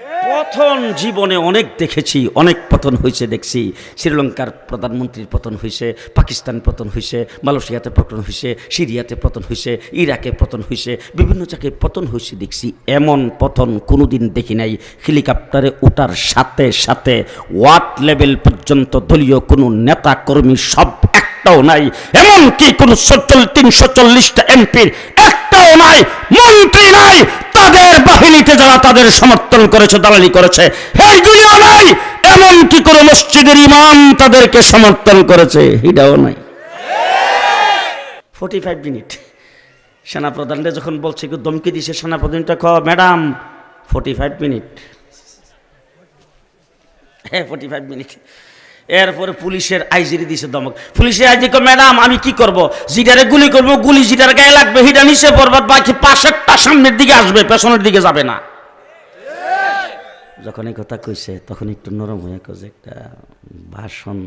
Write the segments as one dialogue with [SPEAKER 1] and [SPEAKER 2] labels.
[SPEAKER 1] পতন জীবনে অনেক দেখেছি, অনেক পতন হয়েছে দেখছি। শ্রীলঙ্কার প্রধানমন্ত্রীর পতন হয়েছে পাকিস্তান পতন হয়েছে মালয়েশিয়াতে পতন হয়েছে সিরিয়াতে পতন হয়েছে ইরাকে পতন হয়েছে বিভিন্ন জায়গায় পতন হয়েছে দেখছি। এমন পতন কোনোদিন দেখি নাই। হেলিকপ্টারে ওঠার সাথে সাথে ওয়ার্ড লেভেল পর্যন্ত দলীয় কোনো নেতা কর্মী সব একটাও নাই। এমনকি কোনো সচল তিনশো চল্লিশটা এমপির একটাও নাই, মন্ত্রী নাই, তাদের বাহিনীতে যারা তাদের সমর্থন করেছে, দালালি করেছে এইগুলিও নাই, এমনকি কোন মসজিদের ইমাম তাদেরকে সমর্থন করেছে এটাও নাই। ফোর্টি ফাইভ মিনিট সেনাপ্রধানরা যখন বলছে কেউ দমকি দিছে সেনাপ্রধানটা ক ম্যাডাম ফোর্টি ফাইভ মিনিট হ্যাঁ ফোর্টি ফাইভ মিনিট এরপরে পুলিশের আইজিরি দিছে দমক। পুলিশের আইজি কো ম্যাডাম, আমি কি করব? জিটারে গুলি করব, গুলি জিটার গায়ে লাগবে হিটা নিচে পড়বার, বাকি পাশেরটা সামনের দিকে আসবে, পেছনের দিকে যাবে না। যখন এই কথা কইছে, তখন একটু নরম হয়ে কছে একটা ভাষণ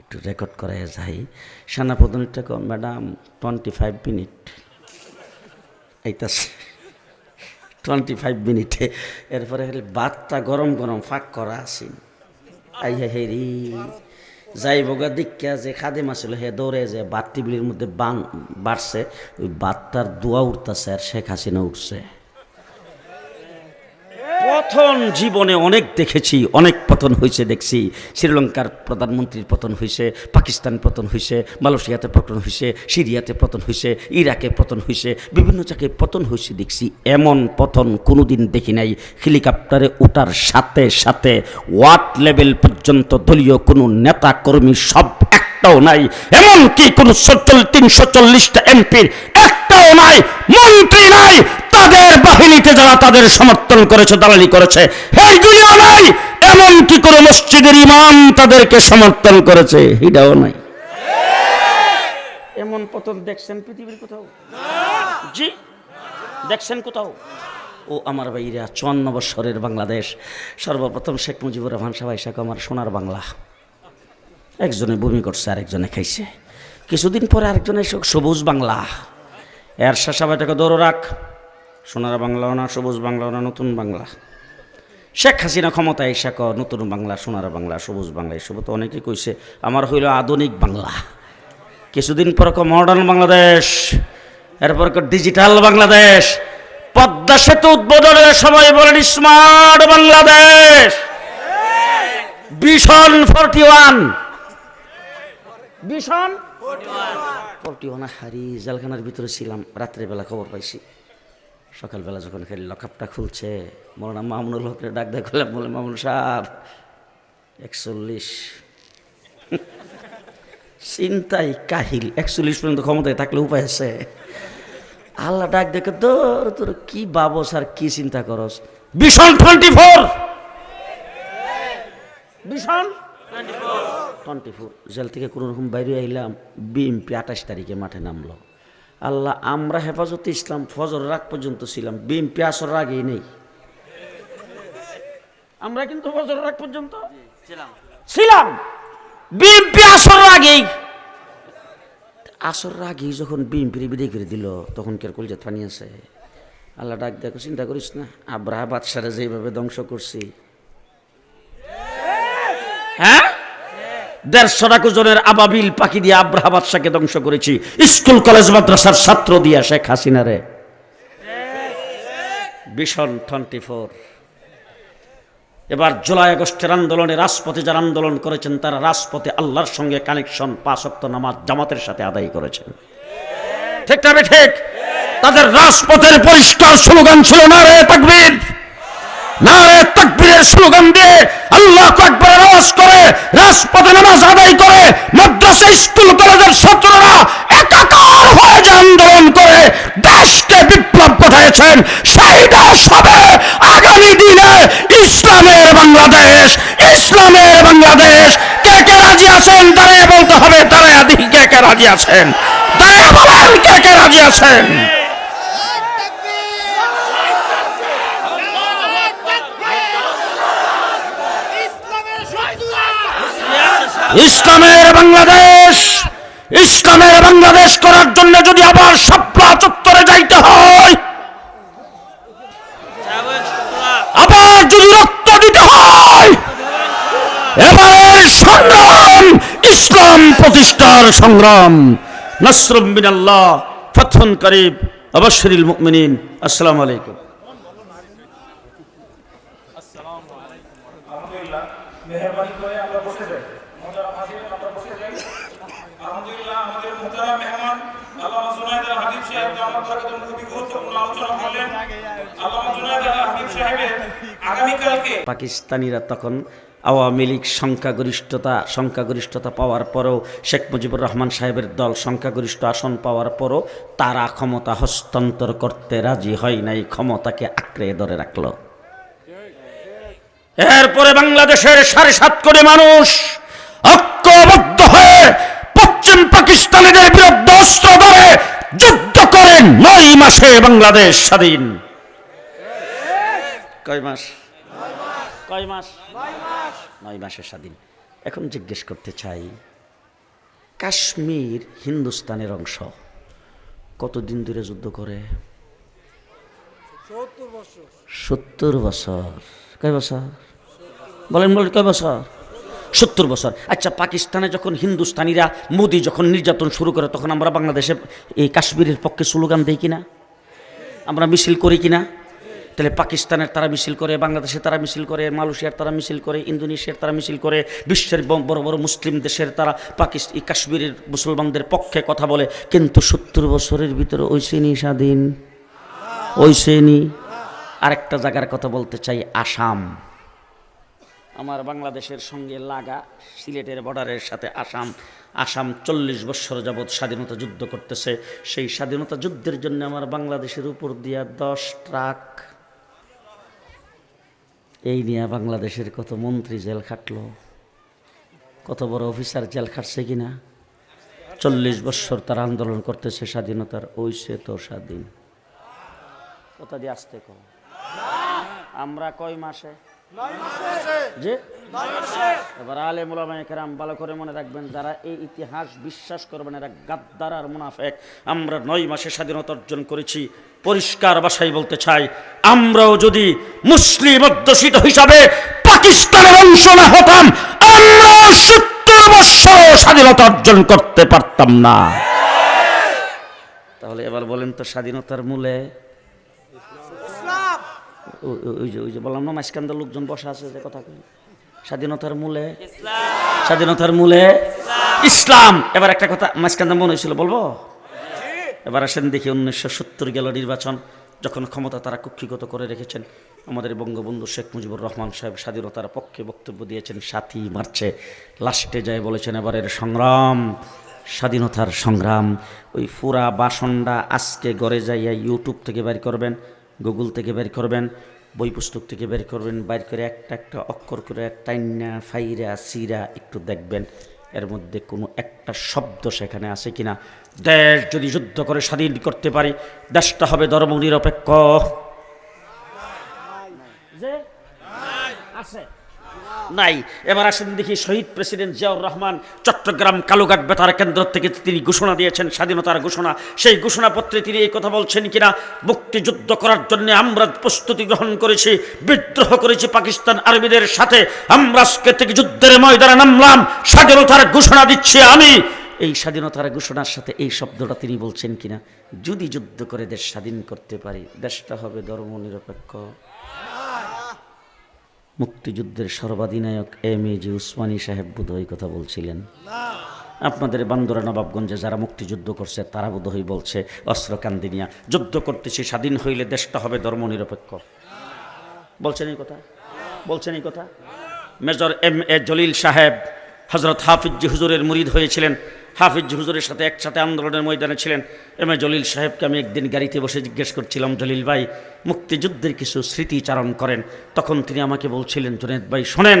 [SPEAKER 1] একটু রেকর্ড করাই যাই। সেনাপ্রধানটা কো ম্যাডাম টোয়েন্টি ফাইভ মিনিট। এইতাছে টোয়েন্টি ফাইভ মিনিটে। এরপরে ভাতটা গরম গরম ফাঁক করা আসি আই হে যাই বগা দীক্ষা যে খাদেম মাসিল হে দৌড়ে যে বাত টিবিলির মধ্যে বান বাড়ছে, ওই বাতটার দোয়া উঠতেছে আর শেখ হাসিনা উঠছে। পতন জীবনে অনেক দেখেছি, অনেক পতন হয়েছে দেখছি। শ্রীলঙ্কার প্রধানমন্ত্রীর পতন হয়েছে পাকিস্তান পতন হয়েছে মালয়েশিয়াতে পতন হয়েছে সিরিয়াতে পতন হয়েছে ইরাকে পতন হয়েছে বিভিন্ন জায়গায় পতন হয়েছে দেখছি। এমন পতন কোনোদিন দেখি নাই। হেলিকপ্টারে ওঠার সাথে সাথে ওয়ার্ড লেভেল পর্যন্ত দলীয় কোনো নেতা কর্মী সব একটাও নাই। এমনকি কোনো সচল তিনশো চল্লিশটা এমপির একটাও নাই, মন্ত্রী নাই, তাদের বাহিনীতে যারা তাদের সমর্থন করেছে, দালালি করেছে এইগুলিও নাই, এমনকি কোনো মসজিদের ইমাম তাদেরকে সমর্থন করেছে, এটাও নাই। এমন পতন দেখছেন পৃথিবীর কোথাও? জি, দেখছেন কোথাও? ও আমার ভাইরা, চুয়ান্ন বৎসরের বাংলাদেশ, সর্বপ্রথম শেখ মুজিবুর রহমান সাহাই শেখ আমার সোনার বাংলা। একজনে বমি করছে, আরেকজনে খাইছে। কিছুদিন পরে আরেকজনে সবুজ বাংলা। এর শাসাবাইটাকে দৌড় রাখ। সোনার বাংলাও না, সবুজ বাংলাও না, নতুন বাংলা। শেখ হাসিনা ক্ষমতায় এসে ক নতুন বাংলা, সোনার বাংলা, সবুজ বাংলা এসব তো অনেকেই কইছে, আমার হইল আধুনিক বাংলা। কিছুদিন পর ক মডার্ন বাংলাদেশ, এরপর ক ডিজিটাল বাংলাদেশ। পদ্মা সেতু উদ্বোধনের সময় বলেন, স্মার্ট বাংলাদেশ। ভীষণ ফোরটি ওয়ান। ভীষণ ফোরটি ওয়ান হারি জেলখানার ভিতরে ছিলাম রাত্রেবেলা খবর পাইছি। সকালবেলা যখন খালি লকআপটা খুলছে, মৌলানা মামুনুল হকের ডাক দেখ করলাম বলে মামুন সাহেব, একচল্লিশ চিন্তাই কাহিল। একচল্লিশ পর্যন্ত ক্ষমতায় থাকলে উপায় আছে। আল্লাহ ডাক দেখে, তোর তোর কি বাবস আর কি চিন্তা করস? ভীষণ টোয়েন্টি ফোর। ভীষণ টোয়েন্টি ফোর জেল থেকে কোনো রকম বাইরে আইলাম বিএমপি আঠাশ তারিখে মাঠে নামলো। আল্লাহ আমরা হেফাজতে ইসলাম ফজর রাগ পর্যন্ত ছিলাম বিএমপি আসর আগেই নেই। আমরা কিন্তু ফজর রাগ পর্যন্ত ছিলাম। বিএমপি আসর আগেই। আসর আগেই যখন বিএমপির বিদায় করে দিল তখন কে কলজাত পানি আছে? আল্লাহ ডাক দেখো চিন্তা করিস না আব্রাহা বাদশারা যেভাবে ধ্বংস করছি। হ্যাঁ? দেড়শো জনের আবাবিল পাখি দিয়ে বাদশাকে ধ্বংস করেছি। স্কুল, কলেজ, মাদ্রাসার ছাত্র দিয়া শেখ ভীষণ টোয়েন্টি ফোর। এবার জুলাই আগস্টের আন্দোলনে রাজপথে যারা আন্দোলন করেছেন, তারা রাজপথে আল্লাহর সঙ্গে কানেকশন পাঁচক্ত নামাজ, জামাতের সাথে আদায় করেছেন। ঠিক তবে ঠিক তাদের রাজপথের পরিষ্কার স্লোগান ছিল না রে তাকবীর, নারে তাকবীরের স্লোগান দিয়ে আল্লাহ আকবরের আওয়াজ করে, রাজপথে নামাজ আদায় করে মাদ্রাসা স্কুল, কলেজের ছাত্ররা একাকার হয়ে যে আন্দোলন করে, দেশকে বিপ্লব ঘটাইছেন। সেই দেশ হবে আগামী দিনে ইসলামের বাংলাদেশ ইসলামের বাংলাদেশ। কে কে রাজি আছেন? দাঁড়িয়ে বলতে হবে, দাঁড়িয়ে দেখি কে কে রাজি আছেন? দাঁড়িয়ে বলেন, কে কে রাজি আছেন? ইসলামের বাংলাদেশ ইসলামের বাংলাদেশ করার জন্য যদি আবার সপ্লা চত্বরে যাইতে হয়, আবার যদি রক্ত দিতে হয় এবারের সংগ্রাম, ইসলাম প্রতিষ্ঠার সংগ্রাম। নসরুম বিন আল্লাহ ফথন করিব অবশ্যরিল মুকমিনিন আসসালামু আলাইকুম।
[SPEAKER 2] মেহরবানি করে আমরা বসে যাই।
[SPEAKER 1] পাকিস্তানিরা তখন আওয়ামী লীগ সংখ্যাগরিষ্ঠতা সংখ্যাগরিষ্ঠতা পাওয়ার পরেও শেখ মুজিবুর রহমান সাহেবের দল সংখ্যাগরিষ্ঠ আসন পাওয়ার পরও তারা ক্ষমতা হস্তান্তর করতে রাজি হয় নাই, ক্ষমতাকে আঁকড়ে ধরে রাখল। এরপরে বাংলাদেশের সাড়ে সাত কোটি মানুষ ঐক্যবদ্ধ হয়ে পশ্চিম পাকিস্তানিদের বিরুদ্ধে অস্ত্র ধরে যুদ্ধ করেন নয় মাসে বাংলাদেশ স্বাধীন। কয় মাস? কয় মাস? নয় মাসে স্বাধীন। এখন জিজ্ঞেস করতে চাই কাশ্মীর হিন্দুস্তানের অংশ কতদিন ধরে যুদ্ধ করে? সত্তর বছর। কয় বছর? বলেন বলেন কয় বছর? সত্তর বছর। আচ্ছা পাকিস্তানে যখন হিন্দুস্তানিরা মোদি যখন নির্যাতন শুরু করে, তখন আমরা বাংলাদেশে এই কাশ্মীরের পক্ষে স্লোগান দিই কিনা? আমরা মিছিল করি কিনা? তাহলে পাকিস্তানের তারা মিছিল করে বাংলাদেশে তারা মিছিল করে, মালয়েশিয়ার তারা মিছিল করে, ইন্দোনেশিয়ার তারা মিছিল করে, বিশ্বের বড় বড় মুসলিম দেশের তারা পাকিস্তান কাশ্মীরের মুসলমানদের পক্ষে কথা বলে। কিন্তু সত্তর বছরের ভিতরে ওই শ্রেণি স্বাধীন। ওই শ্রেণি আরেকটা জায়গার কথা বলতে চাই, আসাম। আমার বাংলাদেশের সঙ্গে লাগা সিলেটের বর্ডারের সাথে আসাম আসাম চল্লিশ বছর যাবৎ স্বাধীনতা যুদ্ধ করতেছে। সেই স্বাধীনতা যুদ্ধের জন্য আমার বাংলাদেশের উপর দিয়া দশ ট্রাক। এই নিয়ে বাংলাদেশের কত মন্ত্রী জেল খাটলো, কত বড় অফিসার জেল খাটছে কিনা? চল্লিশ বছর তারা আন্দোলন করতেছে স্বাধীনতার ওই সে তো স্বাধীন। কথা দিয়ে আসতে কম আমরা কয় মাসে? যে এবার আলে কেরাম ভালো করে মনে রাখবেন যারা এই ইতিহাস বিশ্বাস করবেন এরা গাদ্দার আর মুনাফেক। আমরা নয় মাসে স্বাধীনতা অর্জন করেছি পরিষ্কার ভাষায় বলতে চাই আমরাও যদি মুসলিম অধ্যুষিত হিসাবে পাকিস্তানের অংশ না হতাম আমরা সত্তর বৎসর স্বাধীনতা অর্জন করতে পারতাম না। তাহলে এবার বলেন তো স্বাধীনতার মূলে ওই যে ওই যে বললাম না মাঝখানদার লোকজন বসা আছে যে কথা স্বাধীনতার মূলে স্বাধীনতার মূলে ইসলাম। এবার একটা কথা মাঝখানদা মনে হয়েছিল, বলব? এবার আসেন দেখি উনিশশো সত্তর গেল নির্বাচন, যখন ক্ষমতা তারা কুক্ষিগত করে রেখেছেন। আমাদের বঙ্গবন্ধু শেখ মুজিবুর রহমান সাহেব স্বাধীনতার পক্ষে বক্তব্য দিয়েছেন সাথী মার্চে। লাস্টে যায় বলেছেন, এবারের সংগ্রাম, স্বাধীনতার সংগ্রাম। ওই ফুরা বাসনটা আজকে গড়ে যাইয়া ইউটিউব থেকে বের করবেন। গুগল থেকে বের করবেন, বই পুস্তক থেকে বের করবেন, বাইর করে একটা একটা অক্ষর করে টাইনা, ফাইরা, সিরা একটু দেখবেন। এর মধ্যে কোনো একটা শব্দ সেখানে আছে কিনা? দেশ যদি যুদ্ধ করে স্বাধীন করতে পারি, দেশটা হবে ধর্ম নিরপেক্ষ যে আছে নাই। এবার আসেন দেখি শহীদ প্রেসিডেন্ট জিয়াউর রহমান চট্টগ্রাম কালুঘাট বেতার কেন্দ্র থেকে তিনি ঘোষণা দিয়েছেন, স্বাধীনতার ঘোষণা। সেই ঘোষণাপত্রে তিনি এই কথা বলছেন কিনা, মুক্তিযুদ্ধ করার জন্য আমরা প্রস্তুতি গ্রহণ করেছি, বিদ্রোহ করেছি পাকিস্তান আর্মিদের সাথে, আমরা আজকে থেকে যুদ্ধের ময়দানে নামলাম, স্বাধীনতার ঘোষণা দিচ্ছি আমি। এই স্বাধীনতার ঘোষণার সাথে এই শব্দটা তিনি বলছেন কিনা? যদি যুদ্ধ করে দেশ স্বাধীন করতে পারি, দেশটা হবে ধর্ম নিরপেক্ষ মুক্তিযুদ্ধের সর্বাধিনায়ক এম এ জি উসমানী সাহেব বোধহয় কথা বলছিলেন। আপনাদের বান্দরা নবাবগঞ্জে যারা মুক্তিযুদ্ধ করছে, তারা বোধহয় বলছে, অস্ত্র কান্দি নিয়া, যুদ্ধ করতেছি, স্বাধীন হইলে দেশটা হবে ধর্মনিরপেক্ষ। বলছেন এই কথা? বলছেন এই কথা? মেজর এম এ জলিল সাহেব হজরত হাফিজ হুজুরের মুরিদ হয়েছিলেন। হাফিজ হুজুরের সাথে একসাথে আন্দোলনের ময়দানে ছিলেন। এম এ জলিল সাহেবকে আমি একদিন গাড়িতে বসে জিজ্ঞেস করছিলাম, জলিল ভাই, মুক্তিযুদ্ধের কিছু স্মৃতিচারণ করেন। তখন তিনি আমাকে বলছিলেন, জুনেদ ভাই, শোনেন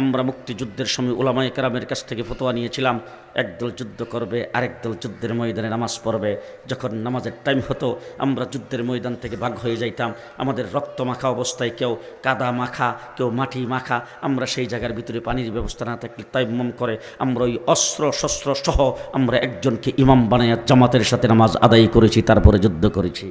[SPEAKER 1] আমরা মুক্তিযুদ্ধের সময় ওলামাই কেরামের কাছ থেকে ফতোয়া নিয়েছিলাম, একদল যুদ্ধ করবে, আরেক দল যুদ্ধের ময়দানে নামাজ পড়বে। যখন নামাজের টাইম হতো, আমরা যুদ্ধের ময়দান থেকে ভাগ হয়ে যাইতাম। আমাদের রক্ত মাখা অবস্থায় কেউ কাদা মাখা, কেউ মাটি মাখা, আমরা সেই জায়গার ভিতরে পানির ব্যবস্থা না থাকলে তাইমম করে আমরা ওই অস্ত্র, শস্ত্র সহ আমরা একজনকে ইমাম বানাইয়া জামাতের সাথে নামাজ আদায় করেছি, তারপরে যুদ্ধ করেছি।